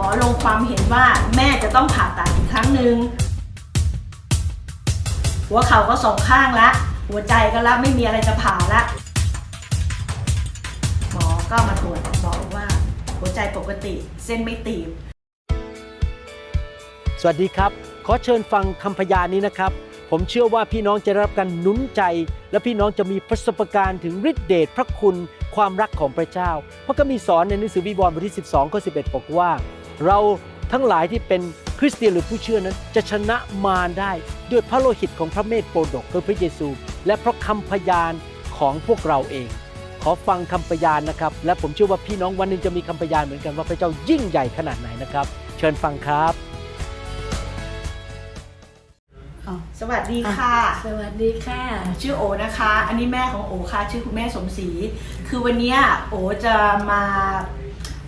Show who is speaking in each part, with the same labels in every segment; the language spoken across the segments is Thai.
Speaker 1: หมอลงความเห็นว่าแม่จะต้องผ่าตัดอีกครั้งหนึ่งหัวเข่าก็สองข้างละ หัวใจก็ละไม่มีอะไรจะผ่าละ หมอก็มาตรวจบอกว่า หัวใจปกติเส้นไม่ตีบ
Speaker 2: สวัสดีครับ ขอเชิญฟังคำพยานนี้นะครับ ผมเชื่อว่าพี่น้องจะรับการหนุนใจ และพี่น้องจะมีประสบการณ์ถึงฤทธิเดชพระคุณความรักของพระเจ้าเพราะก็มีสอนในหนังสือวิวรณ์บทที่ 12ข้อ11บอกว่า เราทั้งหลายที่เป็นคริสเตียนหรือผู้เชื่อนั้นจะชนะมารได้ด้วยพระโลหิตของพระเมธโปรดกคือพระเยซู และเพราะคำพยานของพวกเราเอง ขอฟังคำพยานนะครับ และผมเชื่อว่าพี่น้องวันหนึงจะมีคำพยานเหมือนกันว่าพระเจ้ายิ่งใหญ่ขนาดไหนนะครับ เชิญฟังครับ
Speaker 1: สวัสดีค่ะ
Speaker 3: สวัสดีค่ะ
Speaker 1: ชื่อโอนะคะ อันนี้แม่ของโอค่ะ ชื่อคุณแม่สมศรี คือวันนี้โอจะมา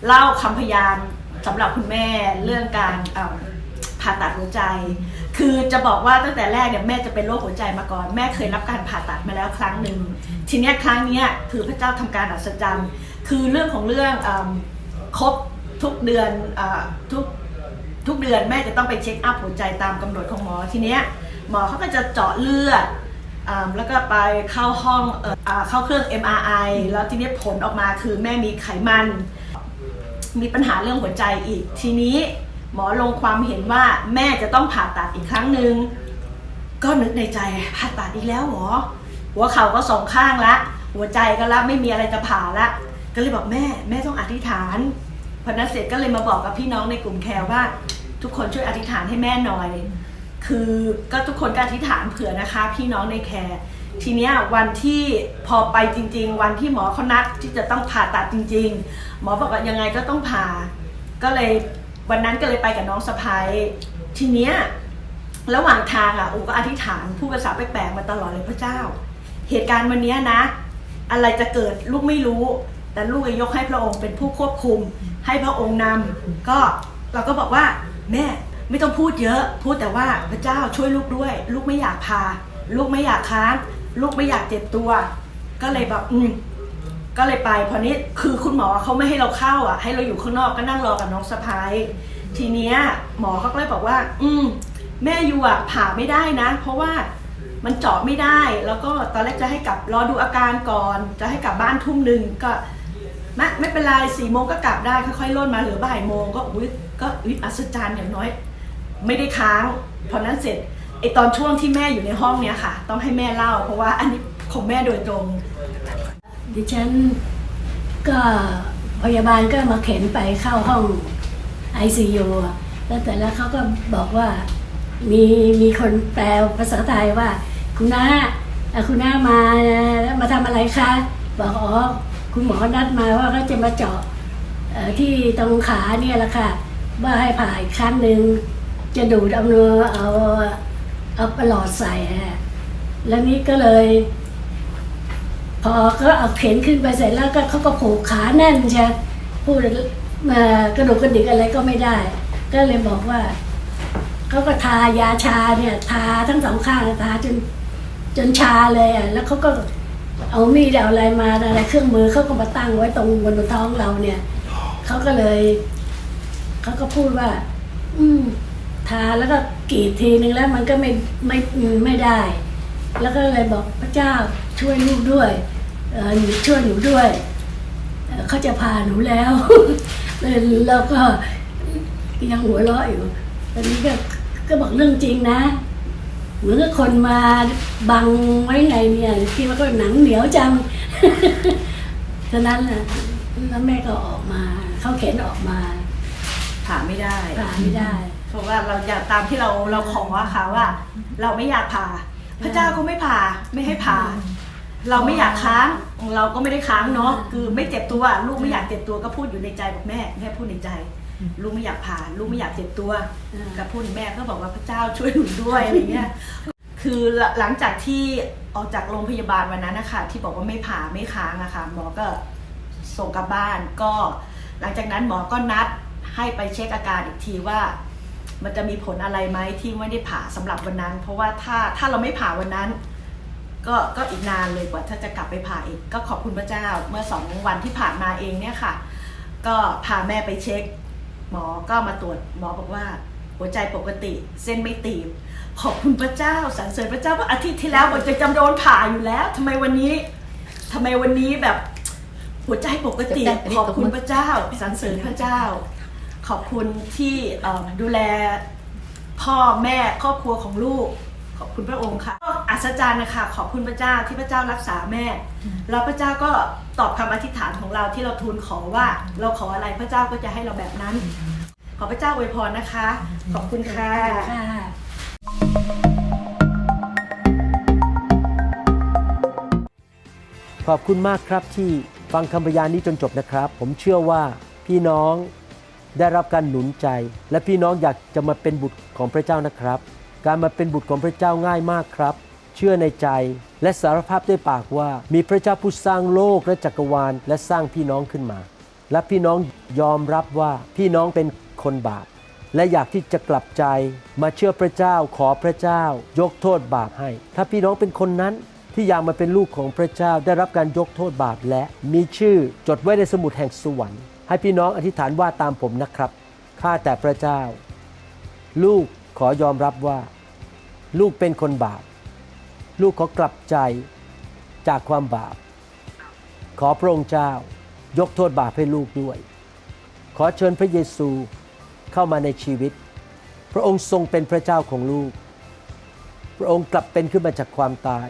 Speaker 1: เล่าคำพยาน สำหรับคุณแม่เรื่องการผ่าตัดหัวใจ คือจะบอกว่าตั้งแต่แรกเนี่ยแม่จะเป็นโรคหัวใจมาก่อน แม่เคยรับการผ่าตัดมาแล้วครั้งหนึ่ง ทีนี้ครั้งนี้คือพระเจ้าทำการอัศจรรย์ คือเรื่องของเรื่องอครบทุกเดือนอทุกทุกเดือนแม่จะต้องไปเช็คอัพหัวใจตามกำหนดของหมอ ทีนี้หมอเขาก็จะเจาะเลือดแล้วก็ไปเข้าห้องเอ่ออ่าเข้าเครื่อง MRI แล้วทีนี้ผลออกมาคือแม่มีไขมัน มีปัญหาเรื่องหัวใจอีก ทีนี้หมอลงความเห็นว่าแม่จะต้องผ่าตัดอีกครั้งหนึ่งก็นึกในใจผ่าตัดอีกแล้วเหรอหัวเข่าก็สองข้างละ หัวใจก็ละไม่มีอะไรจะผ่าละ ก็เลยบอกแม่แม่ต้องอธิษฐานพอนั้นเสร็จก็เลยมาบอกกับพี่น้องในกลุ่มแคร์ว่า ทุกคนช่วยอธิษฐานให้แม่หน่อย คือก็ทุกคนก็อธิษฐานเผื่อนะคะ พี่น้องในแคร์ ทีเนี้ยวันที่พอไปจริง ๆ วันที่หมอเขานัดที่จะต้องผ่าตัดจริง ๆ หมอบอกว่ายังไงก็ต้องผ่า ก็เลยวันนั้นก็เลยไปกับน้องสะพ้ายทีเนี้ยระหว่างทางอะอูก็อธิษฐานพูดภาษาแปลกๆมาตลอดเลยพระเจ้า เหตุการณ์วันเนี้ยนะ อะไรจะเกิดลูกไม่รู้ แต่ลูกจะยกให้พระองค์เป็นผู้ควบคุม ให้พระองค์นำก็เราก็บอกว่าแม่ไม่ต้องพูดเยอะ พูดแต่ว่าพระเจ้าช่วยลูกด้วย ลูกไม่อยากพา ลูกไม่อยากค้าง ลูกไม่อยากเจ็บตัว ก็เลยแบบอืมก็เลยไปพอนี้คือคุณหมอเขาไม่ให้เราเข้าอะ ให้เราอยู่ข้างนอกก็นั่งรอกับน้องสะพ้ายทีเนี้ยหมอเขาก็เลยบอกว่า อืมแม่อยู่อะผ่าไม่ได้นะ เพราะว่ามันเจาะไม่ได้ แล้วก็ตอนแรกจะให้กลับรอดูอาการก่อน จะให้กลับบ้านทุ่มหนึ่งก็ไม่ไม่เป็นไรสี่โมงก็กลับได้ค่อยๆล่นมาเหลือบ่ายโมงก็อุ้ยก็อุ้ยอัศจรรย์อย่างน้อย ไม่ได้ค้าง พอนั้นเสร็จ ไอตอนช่วงที่แม่อยู่ในห้องเนี้ยค่ะ ต้องให้แม่เล่า เพราะว่าอันนี้ของแม่โดยตรง
Speaker 3: ดิฉันก็พยาบาลก็มาเข็นไปเข้าห้อง ICU อะแล้วแต่แล้วเขาก็บอกว่ามีมีคนแปลภาษาไทยว่า คุณน้าอ่อคุณน้ามามาทำอะไรคะบอกอ๋อคุณหมอนัดมาว่าเขาจะมาเจาะเอ่อที่ตรงขาเนี่ยแหละค่ะ ว่าให้ผ่าอีกครั้งหนึ่งจะดูดเอาเนื้อเอา เอาประหลอดใส่อะแล้วนี้ก็เลย พอก็เอาเข็นขึ้นไปเสร็จแล้วก็เขาก็ผูกขาแน่นใช่พูดมากระดูกกระดิกอะไรก็ไม่ได้ ก็เลยบอกว่าเขาก็ทายาชาเนี่ยทาทั้งสองข้างทาจนจนชาเลยอะแล้วเขาก็เอามีดเอาอะไรมาอะไรเครื่องมือเขาก็มาตั้งไว้ตรงบนท้องเราเนี่ยเขาก็เลยเขาก็พูดว่า อืม ทาแล้วก็กรีดทีนึงแล้วมันก็ไม่ไม่ไม่ได้ แล้วก็เลยบอกพระเจ้าช่วยลูกด้วยเออหนูช่วยหนูด้วยเอ่อเขาจะพาหนูแล้วเลยแล้วก็ยังหัวเราะอยู่ตอนนี้ก็ก็บอกเรื่องจริงนะเหมือนกับคนมาบังไว้ไงเนี่ยคิดว่าก็หนังเหนียวจังฉะนั้นน่ะแล้วแม่ก็ออกมา เขาเข็นออกมา
Speaker 1: ผ่าไม่ได้
Speaker 3: ผ่าไม่ได้
Speaker 1: เพราะว่าเราอยากตามที่เราเราขออะค่ะว่า เราไม่อยากผ่า พระเจ้าก็ไม่ผ่าไม่ให้ผ่า เราไม่อยากค้างเราก็ไม่ได้ค้างเนาะคือไม่เจ็บตัวลูกไม่อยากเจ็บตัวก็พูดอยู่ในใจบอกแม่แม่พูดในใจลูกไม่อยากผ่าลูกไม่อยากเจ็บตัวกับพูดแม่ก็บอกว่าพระเจ้าช่วยหนูด้วยอะไรเงี้ยคือหลังจากที่ออกจากโรงพยาบาลวันนั้นนะคะที่บอกว่าไม่ผ่าไม่ค้างอะค่ะหมอก็ส่งกลับบ้านก็ หลังจากนั้นหมอก็นัดให้ไปเช็คอาการอีกทีว่า มันจะมีผลอะไรไหมที่ไม่ได้ผ่าสำหรับวันนั้น เพราะว่าถ้าถ้าเราไม่ผ่าวันนั้น ก็ก็อีกนานเลยกว่าถ้าจะกลับไปผ่าอีกก็ขอบคุณพระเจ้าเมื่อสองวันที่ผ่านมาเองเนี่ยค่ะ ก็พาแม่ไปเช็ค หมอก็มาตรวจหมอบอกว่า หัวใจปกติเส้นไม่ตีบขอบคุณพระเจ้าสรรเสริญพระเจ้าว่าอาทิตย์ที่แล้วผมจะจำโดนผ่าอยู่แล้วทำไมวันนี้ทำไมวันนี้แบบหัวใจปกติขอบคุณพระเจ้าสรรเสริญพระเจ้า ขอบคุณที่ดูแลพ่อแม่ครอบครัวของลูก ขอบคุณพระองค์ค่ะก็อัศจรรย์นะคะขอบคุณพระเจ้าที่พระเจ้ารักษาแม่ แล้วพระเจ้าก็ตอบคำอธิษฐานของเราที่เราทูลขอว่า เราขออะไรพระเจ้าก็จะให้เราแบบนั้น ขอพระเจ้าอวยพรนะคะ ขอบคุณค่ะ
Speaker 2: ขอบคุณมากครับที่ฟังคำพยานนี้จนจบนะครับ ผมเชื่อว่าพี่น้อง ได้รับการหนุนใจ และพี่น้องอยากจะมาเป็นบุตรของพระเจ้านะครับ การมาเป็นบุตรของพระเจ้าง่ายมากครับ เชื่อในใจและสารภาพด้วยปากว่ามีพระเจ้าผู้สร้างโลกและจักรวาลและสร้างพี่น้องขึ้นมา และพี่น้องยอมรับว่าพี่น้องเป็นคนบาปและอยากที่จะกลับใจมาเชื่อพระเจ้าขอพระเจ้า ยกโทษบาปให้ ถ้าพี่น้องเป็นคนนั้นที่อยากมาเป็นลูกของพระเจ้าได้รับการยกโทษบาปและมีชื่อจดไว้ในสมุดแห่งสวรรค์ ให้พี่น้องอธิษฐานว่าตามผมนะครับ ข้าแต่พระเจ้า ลูกขอยอมรับว่า ลูกเป็นคนบาป ลูกขอกลับใจจากความบาป ขอพระองค์เจ้ายกโทษบาปให้ลูกด้วย ขอเชิญพระเยซูเข้ามาในชีวิต พระองค์ทรงเป็นพระเจ้าของลูก พระองค์กลับเป็นขึ้นมาจากความตาย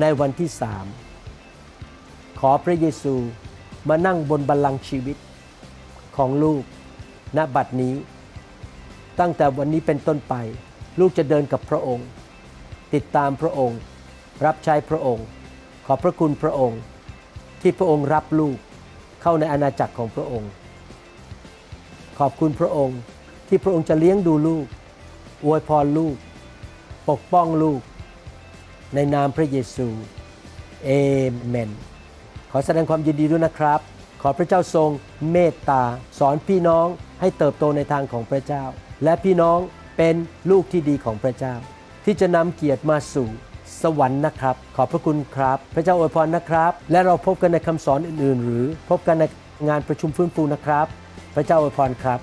Speaker 2: ในวันที่สามขอพระเยซูมานั่งบนบัลลังก์ชีวิต ของลูกณบัดนี้ ตั้งแต่วันนี้เป็นต้นไป ลูกจะเดินกับพระองค์ ติดตามพระองค์ รับใช้พระองค์ ขอพระคุณพระองค์ ที่พระองค์รับลูกเข้าในอาณาจักรของพระองค์ ขอบคุณพระองค์ที่พระองค์จะเลี้ยงดูลูก อวยพรลูก ปกป้องลูก ในนามพระเยซูเอเมน ขอแสดงความยินดีด้วยนะครับ ขอพระเจ้าทรงเมตตา สอนพี่น้องให้เติบโตในทางของพระเจ้า และพี่น้องเป็นลูกที่ดีของพระเจ้า ที่จะนำเกียรติมาสู่สวรรค์นะครับ ขอบพระคุณครับ พระเจ้าอวยพรนะครับ และเราพบกันในคำสอนอื่นๆ หรือพบกันในงานประชุมฟื้นฟูนะครับ พระเจ้าอวยพรครับ